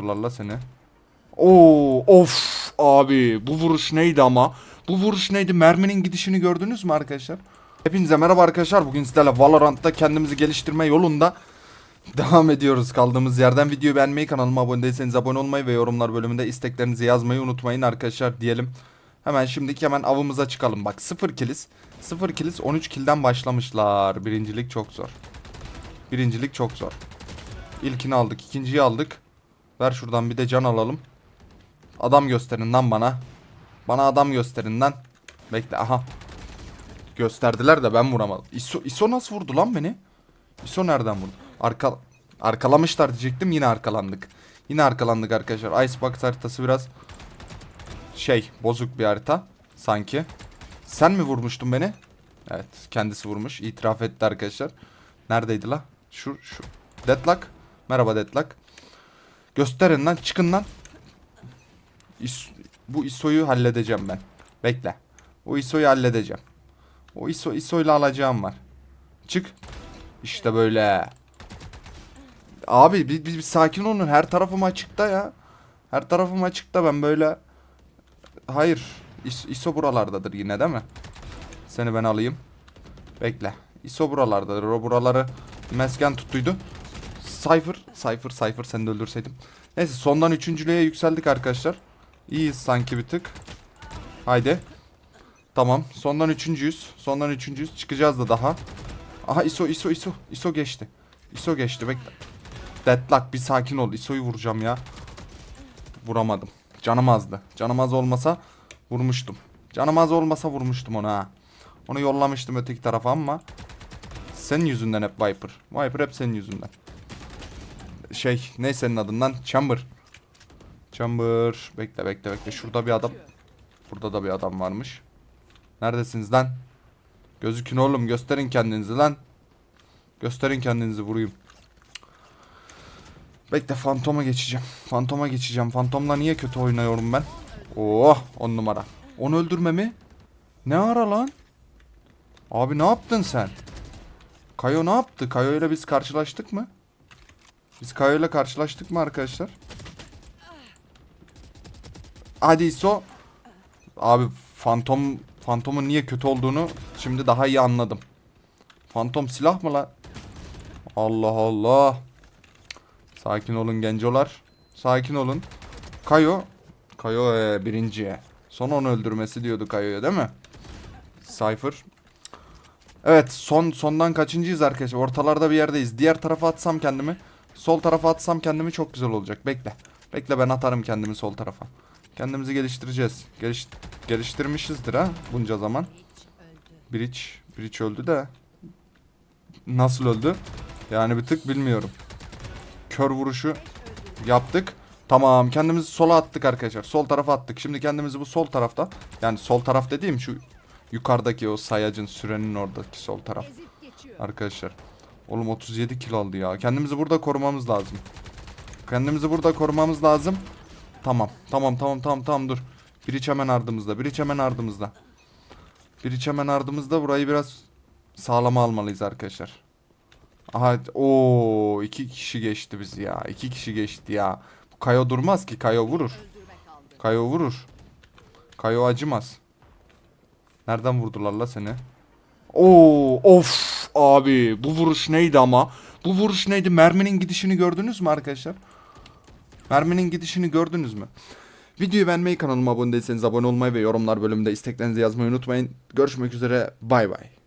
vurdularla seni. Oo of abi bu vuruş neydi ama? Bu vuruş neydi? Merminin gidişini gördünüz mü arkadaşlar? Hepinize merhaba arkadaşlar. Bugün sizlerle Valorant'ta kendimizi geliştirme yolunda devam ediyoruz kaldığımız yerden. Videoyu beğenmeyi, kanalıma abone değilseniz abone olmayı ve yorumlar bölümünde isteklerinizi yazmayı unutmayın arkadaşlar diyelim. Hemen şimdiki hemen avımıza çıkalım. Bak 0 kiliz. 0 kiliz 13 kilden başlamışlar. Birincilik çok zor. Birincilik çok zor. İlkini aldık, ikinciyi aldık. Ver şuradan bir de can alalım. Adam gösterin lan bana. Bana adam gösterin lan. Bekle aha. Gösterdiler de ben vuramadım. ISO, ISO nasıl vurdu lan beni? ISO nereden vurdu? Arka, arkalamışlar diyecektim yine arkalandık. Yine arkalandık arkadaşlar. Icebox haritası biraz şey bozuk bir harita sanki. Sen mi vurmuştun beni? Evet kendisi vurmuş. İtiraf etti arkadaşlar. Neredeydi la? Şu şu. Deadlock. Merhaba Deadlock. Gösterin lan çıkın lan. İs- bu ISO'yu halledeceğim ben. Bekle. O ISO'yu halledeceğim. O ISO ISO'yla alacağım var. Çık. İşte böyle. Abi bir, bir, bir sakin olun. Her tarafım açıkta ya. Her tarafım açıkta ben böyle. Hayır. İs- ISO buralardadır yine değil mi? Seni ben alayım. Bekle. ISO buralardadır. O buraları mesken tuttuydu. Cypher. Cypher. Cypher seni de öldürseydim. Neyse sondan üçüncülüğe yükseldik arkadaşlar. İyiyiz sanki bir tık. Haydi. Tamam. Sondan üçüncüyüz. Sondan üçüncüyüz. Çıkacağız da daha. Aha ISO ISO ISO. ISO geçti. ISO geçti. Bekle. Deadlock bir sakin ol. ISO'yu vuracağım ya. Vuramadım. Canım azdı. Canım az olmasa vurmuştum. Canım az olmasa vurmuştum ona ha. Onu yollamıştım öteki tarafa ama senin yüzünden hep Viper. Viper hep senin yüzünden. Şey ne senin adın lan? Chamber. Chamber. Bekle bekle bekle. Şurada bir adam. Burada da bir adam varmış. Neredesiniz lan? Gözükün oğlum gösterin kendinizi lan. Gösterin kendinizi vurayım. Bekle fantoma geçeceğim. Fantoma geçeceğim. Fantomla niye kötü oynuyorum ben? Oh on numara. Onu öldürme mi? Ne ara lan? Abi ne yaptın sen? Kayo ne yaptı? Kayo ile biz karşılaştık mı? Biz Kayo ile karşılaştık mı arkadaşlar? Hadi ISO. Abi Fantom Fantom'un niye kötü olduğunu şimdi daha iyi anladım. Fantom silah mı la? Allah Allah. Sakin olun gencolar. Sakin olun. Kayo. Kayo ee, birinciye. Son onu öldürmesi diyordu Kayo'ya değil mi? Cypher. Evet son sondan kaçıncıyız arkadaşlar? Ortalarda bir yerdeyiz. Diğer tarafa atsam kendimi. Sol tarafa atsam kendimi çok güzel olacak. Bekle. Bekle ben atarım kendimi sol tarafa. Kendimizi geliştireceğiz. Geliş geliştirmişizdir ha bunca zaman. Bridge, Bridge öldü de. Nasıl öldü? Yani bir tık bilmiyorum. Kör vuruşu yaptık. Tamam kendimizi sola attık arkadaşlar. Sol tarafa attık. Şimdi kendimizi bu sol tarafta. Yani sol taraf dediğim şu yukarıdaki o sayacın sürenin oradaki sol taraf. Arkadaşlar. Oğlum 37 kilo aldı ya. Kendimizi burada korumamız lazım. Kendimizi burada korumamız lazım. Tamam. Tamam tamam tamam tamam dur. Biriç hemen ardımızda. Biriç hemen ardımızda. Biriç hemen ardımızda. Burayı biraz sağlama almalıyız arkadaşlar. Aha o iki kişi geçti bizi ya. İki kişi geçti ya. Bu Kayo durmaz ki. Kayo vurur. Kayo vurur. Kayo acımaz. Nereden vurdular la seni? Oo of abi bu vuruş neydi ama? Bu vuruş neydi? Merminin gidişini gördünüz mü arkadaşlar? Merminin gidişini gördünüz mü? Videoyu beğenmeyi, kanalıma abone değilseniz abone olmayı ve yorumlar bölümünde isteklerinizi yazmayı unutmayın. Görüşmek üzere. Bay bay.